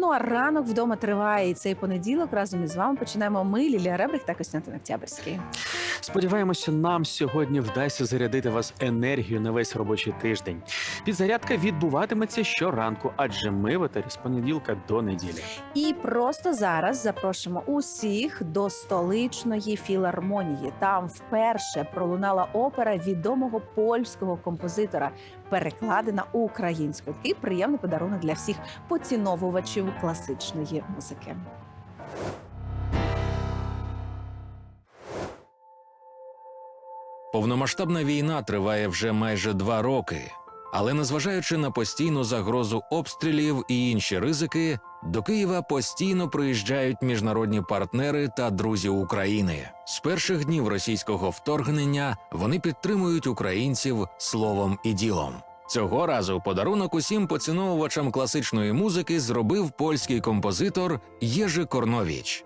Ну а ранок вдома триває і цей понеділок. Разом із вами починаємо ми, Лілія Ребрих та Костянтин Октябрьський. Сподіваємося, нам сьогодні вдасться зарядити вас енергію на весь робочий тиждень. Підзарядка відбуватиметься щоранку, адже ми в з понеділка до неділі. І просто зараз запрошуємо усіх до столичної філармонії. Там вперше пролунала опера відомого польського композитора, перекладена українською. Такий приємний подарунок для всіх поціновувачів класичної музики. Повномасштабна війна триває вже майже два роки, але незважаючи на постійну загрозу обстрілів і інші ризики, до Києва постійно приїжджають міжнародні партнери та друзі України. З перших днів російського вторгнення вони підтримують українців словом і ділом. Цього разу подарунок усім поціновувачам класичної музики зробив польський композитор Єжи Корновіч.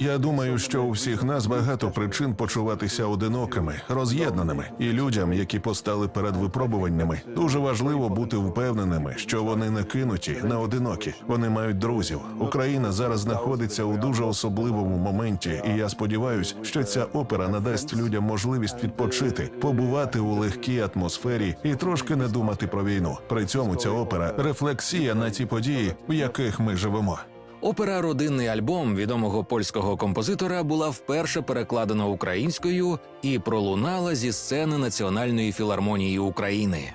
Я думаю, що у всіх нас багато причин почуватися одинокими, роз'єднаними, і людям, які постали перед випробуваннями, дуже важливо бути впевненими, що вони не кинуті, не одинокі. Вони мають друзів. Україна зараз знаходиться у дуже особливому моменті, і я сподіваюся, що ця опера надасть людям можливість відпочити, побувати у легкій атмосфері і трошки не думати про війну. При цьому ця опера рефлексія на ті події, в яких ми живемо. Опера Родинний альбом відомого польського композитора була вперше перекладена українською і пролунала зі сцени Національної філармонії України.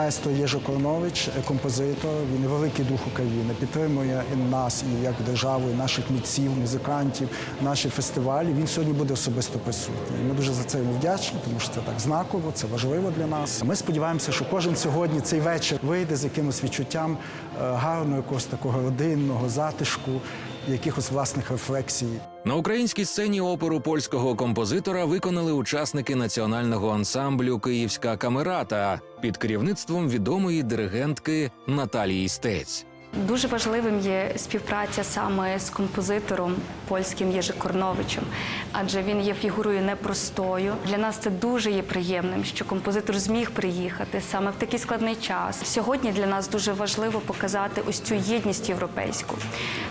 Майстро Єжо Корнович, композитор, він великий дух України, підтримує нас і як державу, і наших митців, музикантів, наші фестивалі. Він сьогодні буде особисто присутній. Ми дуже за це йому вдячні, тому що це так знаково, це важливо для нас. Ми сподіваємося, що кожен сьогодні цей вечір вийде з якимось відчуттям е, гарного, якогось такого родинного затишку, якихось власних рефлексій. На українській сцені оперу польського композитора виконали учасники національного ансамблю Київська камерата під керівництвом відомої диригентки Наталії Стець. Дуже важливим є співпраця саме з композитором польським Єжи Корновичем, адже він є фігурою непростою. Для нас це дуже є приємним, що композитор зміг приїхати саме в такий складний час. Сьогодні для нас дуже важливо показати ось цю єдність європейську,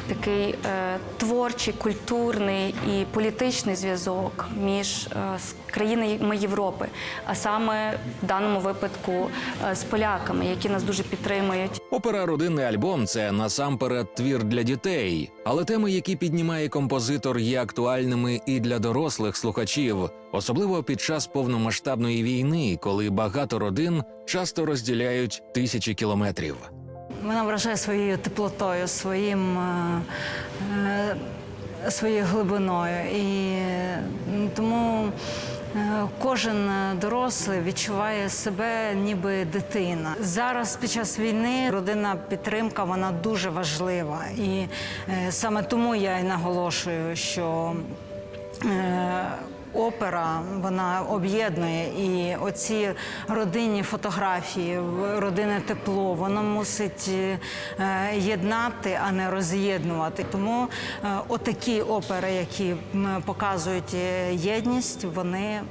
такий е, творчий, культурний і політичний зв'язок між е, країнами Європи, а саме в даному випадку е, з поляками, які нас дуже підтримують. Опера Родинний альбом це насамперед твір для дітей, але теми, які піднімає композитор, є актуальними і для дорослих слухачів, особливо під час повномасштабної війни, коли багато родин часто розділяють тисячі кілометрів. Вона вражає своєю теплотою, своїм, е, е, своєю глибиною. І тому кожен дорослий відчуває себе ніби дитина. Зараз під час війни родинна підтримка вона дуже важлива. І е, саме тому я і наголошую, що е, Опера вона об'єднує і оці родинні фотографії, родинне тепло, воно мусить е, єднати, а не роз'єднувати. Тому е, отакі опери, які показують е, єдність, вони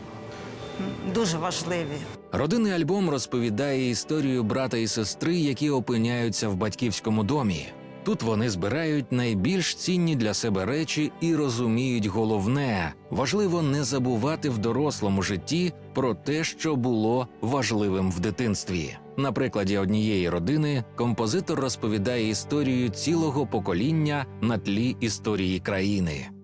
дуже важливі. Родинний альбом розповідає історію брата і сестри, які опиняються в батьківському домі. Тут вони збирають найбільш цінні для себе речі і розуміють головне важливо не забувати в дорослому житті про те, що було важливим в дитинстві. На прикладі однієї родини композитор розповідає історію цілого покоління на тлі історії країни.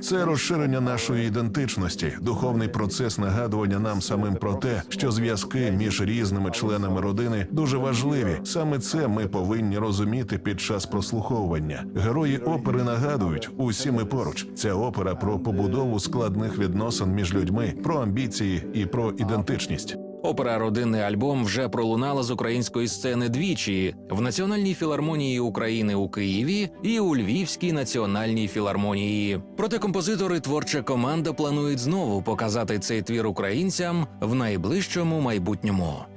Це розширення нашої ідентичності, духовний процес нагадування нам самим про те, що зв'язки між різними членами родини дуже важливі. Саме це ми повинні розуміти під час прослуховування. Герої опери нагадують усі ми поруч. Ця опера про побудову складних відносин між людьми, про амбіції і про ідентичність. Опера Родинний альбом вже пролунала з української сцени двічі в Національній філармонії України у Києві і у Львівській національній філармонії. Проте композитори творча команда планують знову показати цей твір українцям в найближчому майбутньому.